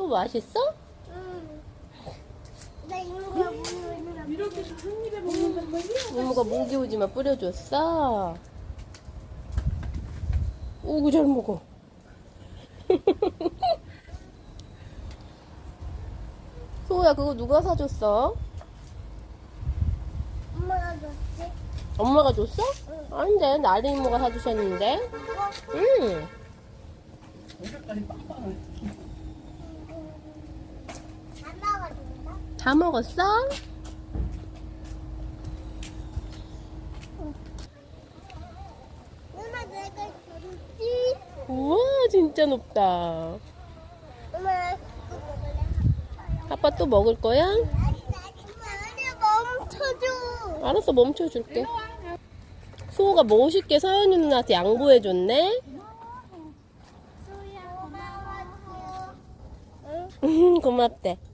소 맛있어? 응. 나 이모가 먹는 이렇게 한 입에 먹는단 말이야? 이모가 모기오지만 뿌려줬어. 오구 잘 먹어. 소야 그거 누가 사줬어? 엄마가 줬지? 엄마가 줬어? 아닌데 나리 이모가 사주셨는데. 응. 오늘까지 빵빵해. 엄마가 줬 다? 다 먹었어? 누나 내가 줬지? 우와 진짜 높다. 엄마 먹을래? 아빠 또 먹을 거야? 멈춰줘 알았어 멈춰줄게. 소가 멋있게 서연이 누나한테 양보해줬네. 고마워 고맙대.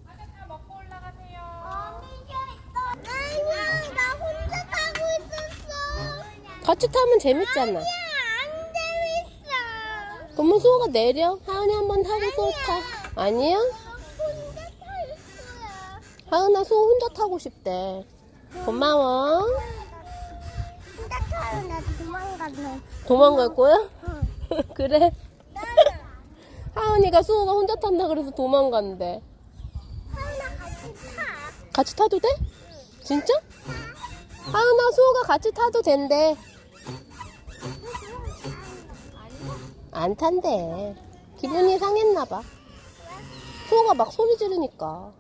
같이 타면 재밌잖아. 안 재밌어 그러면 소가 내려. 하은이 한번 타고 소 타. 아니야? 혼자 하은아 소 혼자 타고 싶대. 고마워. 혼자 타요 나 도망갔네 도망갈 거야? 응 그래. 하은이가 소가 혼자 탄다 그래서 도망간대. 하나 같이 타 같이 타도 돼? 진짜? 하은아 소가 같이 타도 된대. 안 탄대. 기분이 상했나 봐. 소가 막 소리 지르니까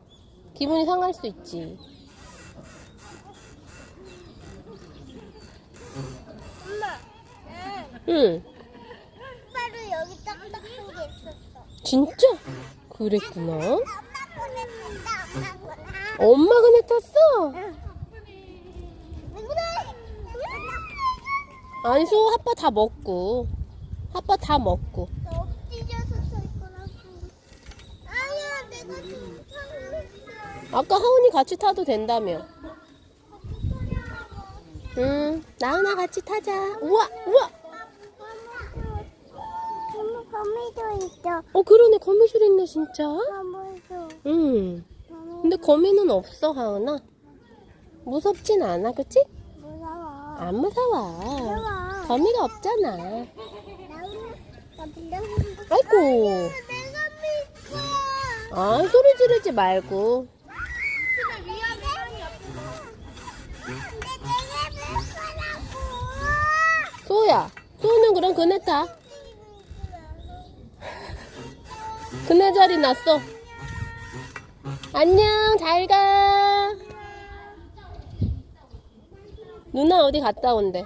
기분이 상할 수 있지. 엄마 응 응. 바로 여기 딱딱한 게 있었어 진짜? 그랬구나. 엄마 보냈는데 엄마 보내 엄마 그네 탔어? 아니 소 핫바 다 먹고 핫바 다 먹고 엎드려서 설 거라고. 아니야, 내가 지금 타고 있어. 아까 하은이 같이 타도 된다며 응 나은아 같이 타자 우와 우와 엄마 거미도 있어. 어 그러네 거미줄 있네 진짜 거미도. 응 근데 거미는 없어 하은아 무섭진 않아 그치? 무서워. 안 무서워 무서워. 거미가 없잖아. 아이고. 아 소리 지르지 말고. 소야 소는 그럼 그네 타 그네 자리 났어 안녕 잘 가 누나 어디 갔다 온대.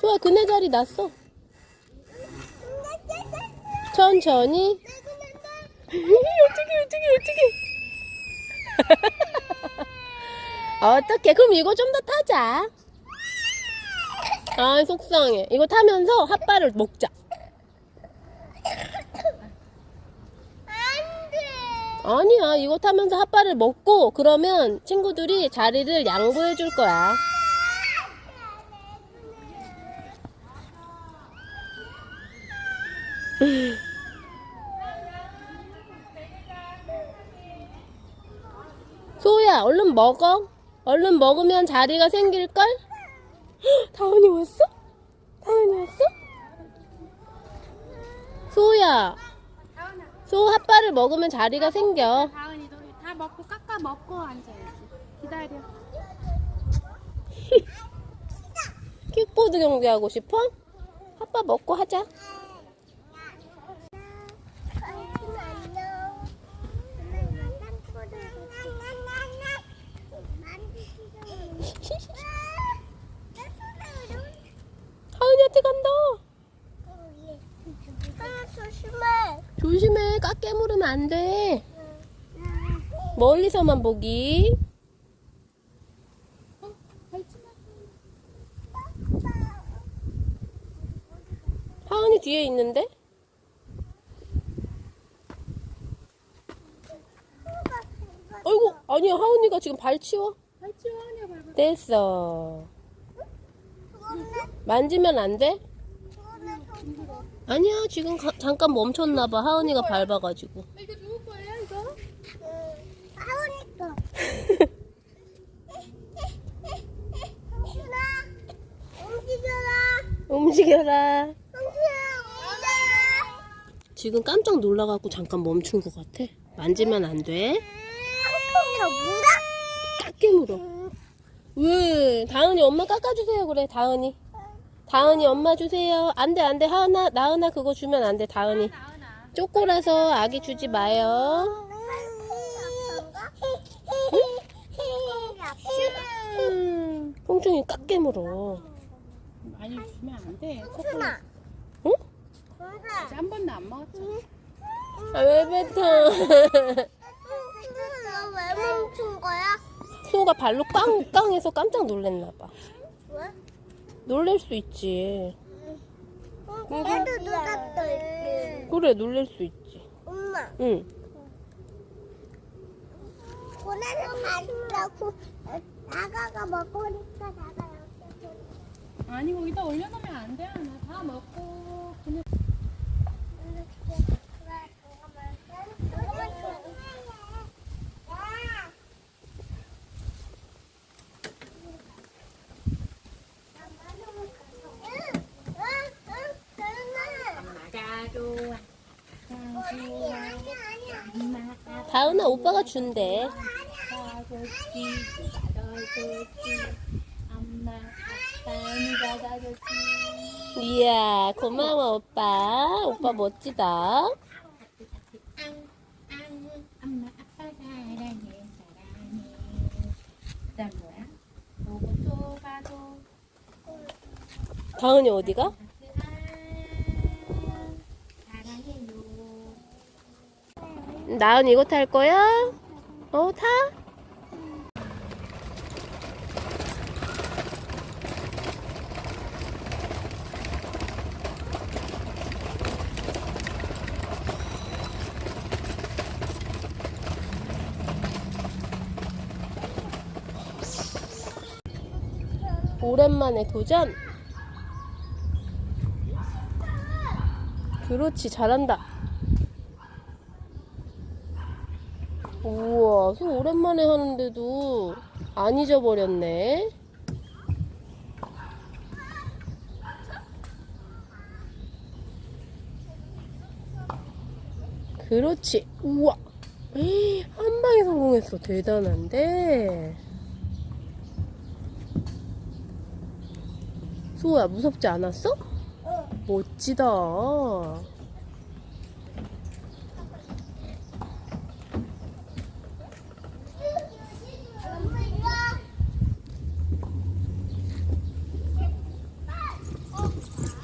소야 그네 자리 났어 천천히. 어떻게 어떻게 어떻게? 어떻게 그럼 이거 좀 더 타자. 아 속상해. 이거 타면서 핫바를 먹자. 아니야. 이거 타면서 핫바를 먹고 그러면 친구들이 자리를 양보해 줄 거야 소야 얼른 먹어 얼른 먹으면 자리가 생길걸 헉, 다은이 왔어? 다은이 왔어? 소야 소 핫바를 먹으면 자리가 생겨 다은이 너다 먹고 깎아 먹고 앉아야지. 기다려. 킥보드 경기하고 싶어? 핫바 먹고 하자 당신 안녕. 엄마 땅콩을 하은이한테 간다 아, 조심해. 조심해 깎 깨물으면 안 돼 멀리서만 보기 하은이 뒤에 있는데? 어이구 아니야 하은이가 지금 발 치워. 됐어 만지면 안 돼? 아니야 지금 가- 잠깐 멈췄나봐 하은이가 밟아가지고 이거 누구 거예요 이거? 아우니까. 홍순아, 움직여라. 움직여라 움직여라. 지금 깜짝 놀라갖고 잠깐 멈춘 것 같아 만지면 안돼 한통이가 물어? 깎게 물어 왜 다은이 엄마 깎아주세요 그래 다은이 다은이 엄마 주세요 안 돼 안 돼 하은아 나은아 그거 주면 안 돼 다은이 나은아. 쪼꼬라서 아기 주지 마요 음, 퐁충이 깎게 물어 많이 주면 안 돼. 홍순아, 응? 홍순아. 한 번도 안 먹었잖아. 아, 왜 뱉어 왜 멈춘 거야? 수호가 발로 깡 깡 해서 깜짝 놀랬나봐 왜? 놀랄 수 있지. 얘도 누가 또 있지? 그래 놀랄 수 있지. 엄마, 응. 고나를 가지라고 나가가 먹으니까 나가 아니 거기다 올려놓으면 안 돼. 하나 다 먹고 그냥 엄마가 좋아. 엄마가 다은아 오빠가 준대. 이야 고마워 오빠 오빠 멋지다 다은이 어디가? 나은 이거 탈 거야? 어 타? 오랜만에 도전. 그렇지, 잘한다. 소 오랜만에 하는데도 안 잊어버렸네. 그렇지. 우와. 에이, 한 방에 성공했어. 대단한데. 수호야, 무섭지 않았어? 멋지다.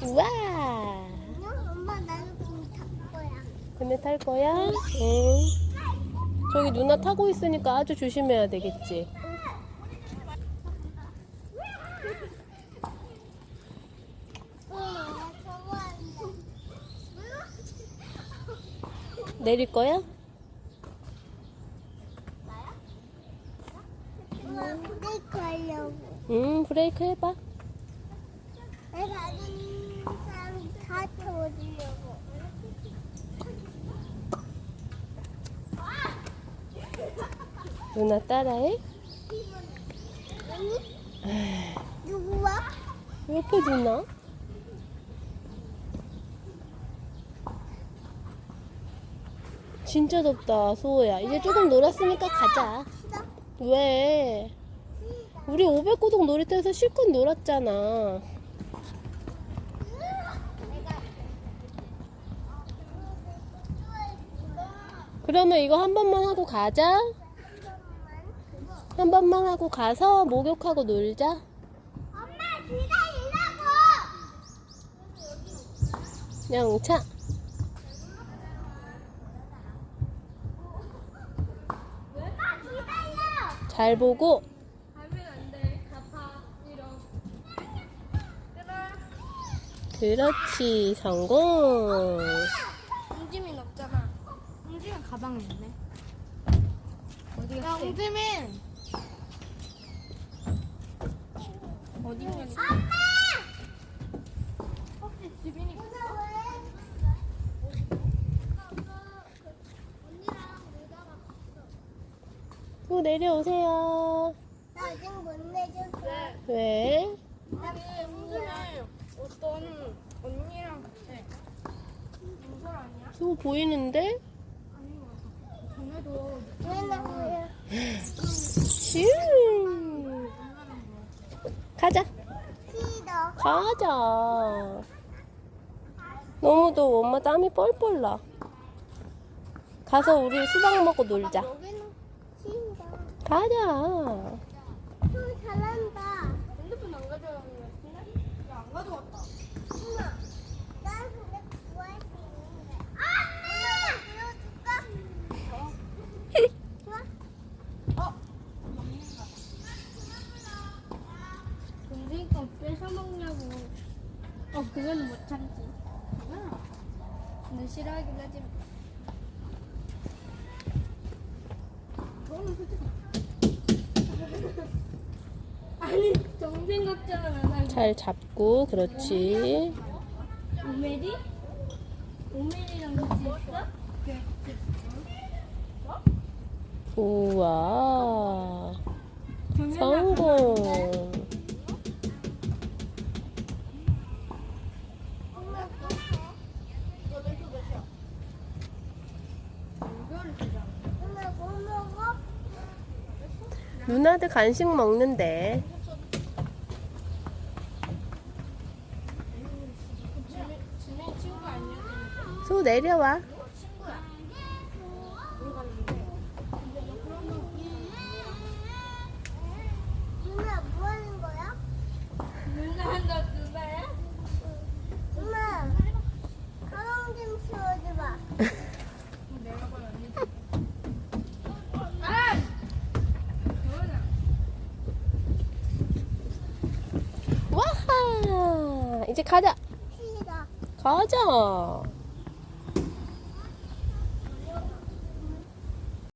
우와. 엄마 나는 불탈 거야. 근데 탈 거야? 응. 저기 누나 타고 있으니까 아주 조심해야 되겠지. 내릴 거야? 브레이크 하려고. 응, 브레이크 해봐. 내가 아는 사람 다 태워주려고. 누나 따라해. 누구야? 옆에 누나? 진짜 덥다, 수호야. 이제 조금 놀았으니까 가자. 왜? 우리 500고동 놀이터에서 실컷 놀았잖아. 그러면 이거 한 번만 하고 가자. 한 번만 하고 가서 목욕하고 놀자. 엄마 기다리라고. 영차. 잘 보고. 그렇지, 성공. 홍지민 없잖아 홍지민 가방에 있네 어디 갔어? 야 홍지민 어디면 혹시 지빈이 또 내려오세요. 왜? 승준이 어떤 언니랑 같이 누설 아니야? 수고 보이는데? 전에도 슈. 가자. 싫어. 가자. 너무 더워. 엄마 땀이 뻘뻘 나. 가서 우리 수박 먹고 놀자. 여기는 싫어. 가자. 좀 잘한다. 핸드폰 안 가져가는 거 같은데? 야안 가져왔다. 엄마, 나 근데 구할 수 있는데. 아! 엄마, 보여줄까? 좋아? 동생 거 뺏어 먹냐고. 어 그거는 못 참지. 근데 싫어하긴 하지. 그거는 솔직히. 아니 동생 걱정은 안 하고. 잘 잡고, 그렇지. 오메리? 오메리랑 같이 있어? 그래. 우와. 성공. 누나들 간식 먹는데. 지민 친구 아니야? 수 내려와. 누나 뭐 하는 거야? 누나 너 누나야? 엄마, 가방 좀 치워줘봐. 내가 봐 언니. 아! 도원아. 와하. 이제 가자. 싫어. 가자.